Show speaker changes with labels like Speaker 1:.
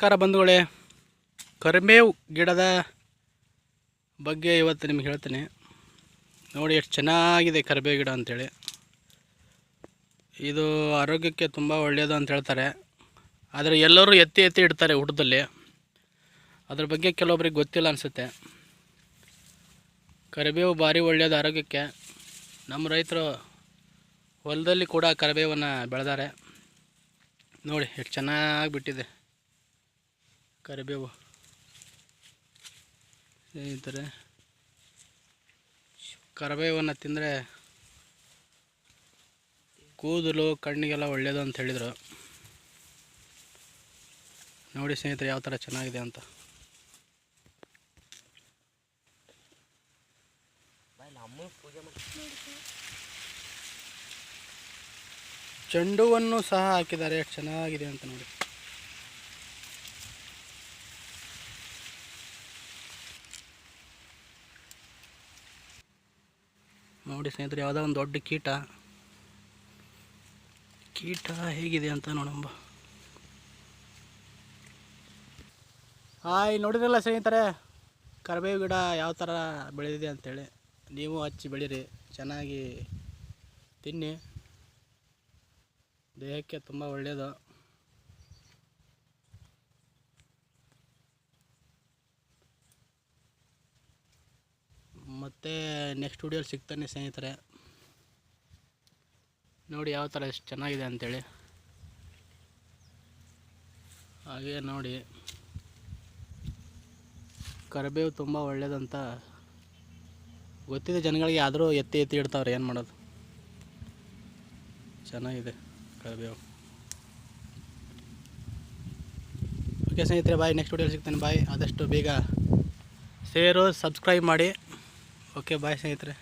Speaker 1: ನಮಸ್ಕಾರ ಬಂಧುಗಳೇ. ಕರಿಬೇವು ಗಿಡದ ಬಗ್ಗೆ ಇವತ್ತು ನಿಮ್ಗೆ ಹೇಳ್ತೀನಿ. ನೋಡಿ ಎಷ್ಟು ಚೆನ್ನಾಗಿದೆ ಕರಿಬೇವು ಗಿಡ ಅಂಥೇಳಿ ಇದು ಆರೋಗ್ಯಕ್ಕೆ ತುಂಬ ಒಳ್ಳೆಯದು ಅಂತ ಹೇಳ್ತಾರೆ. ಆದರೆ ಎಲ್ಲರೂ ಎತ್ತಿ ಎತ್ತಿ ಇಡ್ತಾರೆ ಊಟದಲ್ಲಿ ಅದ್ರ ಬಗ್ಗೆ ಕೆಲವೊಬ್ರಿಗೆ ಗೊತ್ತಿಲ್ಲ ಅನಿಸುತ್ತೆ. ಕರಿಬೇವು ಭಾರಿ ಒಳ್ಳೆಯದು ಆರೋಗ್ಯಕ್ಕೆ. ನಮ್ಮ ರೈತರು ಹೊಲದಲ್ಲಿ ಕೂಡ ಕರಿಬೇವನ್ನು ಬೆಳೆದಾರೆ. ನೋಡಿ ಎಷ್ಟು ಚೆನ್ನಾಗಿ ಬಿಟ್ಟಿದೆ. ಕರಿಬೇವು. ಸ್ನೇಹಿತರೆ ಕರಿಬೇವನ್ನು ತಿಂದರೆ ಕೂದಲು ಕಣ್ಣಿಗೆಲ್ಲ ಒಳ್ಳೆಯದು ಅಂತ ಹೇಳಿದರು. ನೋಡಿ ಸ್ನೇಹಿತರೆ ಯಾವ ಥರ ಚೆನ್ನಾಗಿದೆ ಅಂತ. ಚೆಂಡುವನ್ನು ಸಹ ಹಾಕಿದ್ದಾರೆ ಎಷ್ಟು ಚೆನ್ನಾಗಿದೆ ಅಂತ ನೋಡಿ. ನೋಡಿ ಸ್ನೇಹಿತರೆ, ಯಾವುದೋ ಒಂದು ದೊಡ್ಡ ಕೀಟ. ಕೀಟ ಹೇಗಿದೆ ಅಂತ ನೋಡಂಬ ಹಾಯ್, ನೋಡಿದ್ರಲ್ಲ ಸ್ನೇಹಿತರೆ? ಕರಿಬೇವು ಗಿಡ ಯಾವ ಥರ ಬೆಳೆದಿದೆ ಅಂಥೇಳಿ ನೀವು ಹಚ್ಚಿ ಬೆಳೀರಿ, ಚೆನ್ನಾಗಿ ತಿನ್ನಿ. ದೇಹಕ್ಕೆ ತುಂಬ ಒಳ್ಳೆಯದು ಮತ್ತು ನೆಕ್ಸ್ಟ್ ವಿಡಿಯೋಲಿ ಸಿಗ್ತಾನೆ ಸ್ನೇಹಿತರೆ. ನೋಡಿ ಯಾವ ಥರ ಎಷ್ಟು ಚೆನ್ನಾಗಿದೆ ಅಂಥೇಳಿ ಹಾಗೆ ನೋಡಿ. ಕರಿಬೇವು ತುಂಬ ಒಳ್ಳೆಯದಂತ ಗೊತ್ತಿದೆ ಜನಗಳಿಗೆ, ಆದರೂ ಎತ್ತಿ ಎತ್ತಿ ಇಡ್ತಾವ್ರೆ, ಏನು ಮಾಡೋದು. ಚೆನ್ನಾಗಿದೆ ಕರಿಬೇವು. ಓಕೆ ಸ್ನೇಹಿತರೆ ಬಾಯ್ ನೆಕ್ಸ್ಟ್ ವಿಡಿಯೋ ಸಿಗ್ತೇನೆ ಬಾಯ್ ಆದಷ್ಟು ಬೇಗ ಸೇರು ಸಬ್ಸ್ಕ್ರೈಬ್ ಮಾಡಿ. ಓಕೆ ಬಾಯ್ ಸ್ನೇಹಿತರೆ.